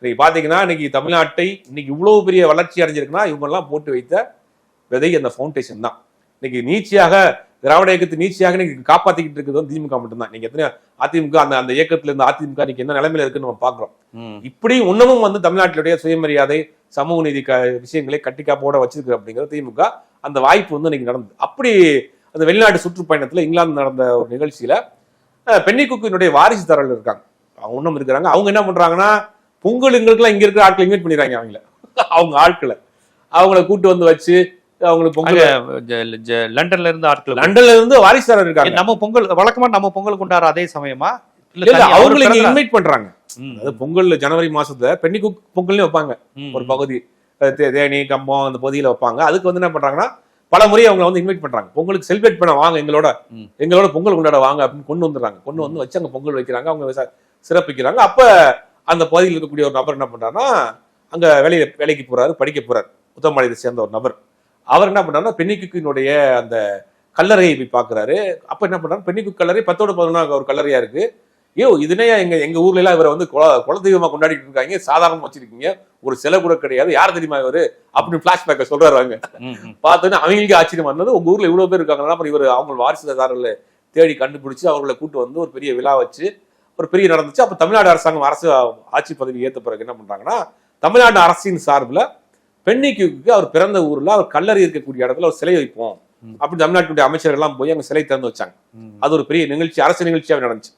இன்னைக்கு பாத்தீங்கன்னா இன்னைக்கு தமிழ்நாட்டை இன்னைக்கு இவ்வளவு பெரிய வளர்ச்சி அடைஞ்சிருக்குன்னா இவங்க எல்லாம் போட்டு வைத்த விதை அந்த ஃபவுண்டேஷன் தான். இன்னைக்கு நீச்சியாக திராவிட இயக்கத்தை நீச்சியாக இன்னைக்கு காப்பாத்திக்கிட்டு இருக்குது வந்து திமுக மட்டும்தான். நீங்க எத்தனை அதிமுக அந்த அந்த இயக்கத்துல இருந்த அதிமுக இன்னைக்கு என்ன நிலைமையில இருக்குன்னு நம்ம பாக்குறோம். இப்படி இன்னமும் வந்து தமிழ்நாட்டினுடைய சுயமரியாதை சமூக நீதி க விஷயங்களை கட்டிக்காப்போட வச்சிருக்கு அப்படிங்கிற திமுக அந்த வாய்ப்பு வந்து இன்னைக்கு நடந்தது. அப்படி அந்த வெளிநாட்டு சுற்றுப்பயணத்துல இங்கிலாந்து நடந்த ஒரு நிகழ்ச்சியில வாரிசு தரல் இருக்காங்க. அவங்க இன்னும் இருக்கிறாங்க. அவங்க என்ன பண்றாங்கன்னா பொங்கல் எங்களுக்குலாம் இங்க இருக்கிற ஆட்களை இன்வைட் பண்ணிடுறாங்க அவங்கள. அவங்க ஆட்களை. அவங்கள கூட்டு வந்து வச்சு அவங்களுக்கு பொங்கல் லண்டன்ல இருந்து ஆட்கள் லண்டன்ல இருந்து வாரிசுதாரர் இருக்காங்க. நம்ம பொங்கல் வழக்கமா நம்ம பொங்கல் கொண்டாடுற அதே சமயமா? இல்ல இல்ல தனியா? அவரு அவங்களை இங்க பிறந்த- இன்வைட் பண்றாங்க. அது பொங்கல் ஜனவரி மாசத்துல பென்னி குக் பொங்கல்னு வைப்பாங்க. ஒரு பகுதி தேனி கம்பம் அந்த பகுதியில வைப்பாங்க. அதுக்கு வந்து என்ன பண்றாங்கன்னா பல முறை அவங்களை வந்து இன்வைட் பண்றாங்க. பொங்கலுக்கு செலிப்ரேட் பண்ண வாங்க எங்களோட. எங்களோட பொங்கல் கொண்டாட வாங்க அப்படின்னு கொண்டு வந்துடுறாங்க. கொண்டு வந்து வச்சு அங்க பொங்கல் வைக்கிறாங்க. அவங்க சிறப்பிக்கிறாங்க. அப்ப அந்த பகுதியில் இருக்கக்கூடிய ஒரு நபர் என்ன பண்றாருன்னா அங்க வேலையில வேலைக்கு போறாரு படிக்க போறாரு. உத்தமபாளையத்தை சேர்ந்த ஒரு நபர். அவர் என்ன பண்றாருன்னா பெண்ணிக்குக்கினுடைய அந்த கல்லறையை போய் பாக்குறாரு அப்ப என்ன பண்றாரு பெண்ணிக்கு கல்லறை பத்தோட பதினொன்னா ஒரு கல்லறையா இருக்கு. ஐயோ இதுனே எங்க எங்க ஊர்ல எல்லாம் இவரை வந்து குல குலதெய்வமா கொண்டாடிட்டு இருக்காங்க. சாதாரணமா வச்சிருக்கீங்க. ஒரு சிலை கூட கிடையாது. யார் தெரியுமா இவரு? அப்படின்னு பிளாஷ்பேக்க சொல்றாரு அவங்க. பார்த்தோன்னே அவங்களுக்கு ஆச்சரியம் வந்தது உங்க ஊர்ல இவ்வளவு பேர் இருக்காங்கன்னா அப்புறம் இவர் அவங்க வாரிசுதாரர்களை தேடி கண்டுபிடிச்சு அவர்களை கூட்டு வந்து ஒரு பெரிய விழா வச்சு ஒரு பெரிய நடந்துச்சு அப்ப தமிழ்நாடு அரசாங்கம் அரசு ஆட்சி பதவி ஏத்த பிறகு என்ன பண்றாங்கன்னா தமிழ்நாடு அரசின் சார்பில் பெண்ணிக்கு அவர் பிறந்த ஊர்ல அவர் கல்லறை இருக்கக்கூடிய இடத்துல ஒரு சிலை வைப்போம். அப்படி தமிழ்நாட்டுடைய அமைச்சர்கள் எல்லாம் போய் அங்க சிலை திறந்து வச்சாங்க. அது ஒரு பெரிய நிகழ்ச்சி அரசு நிகழ்ச்சியாக நடந்துச்சு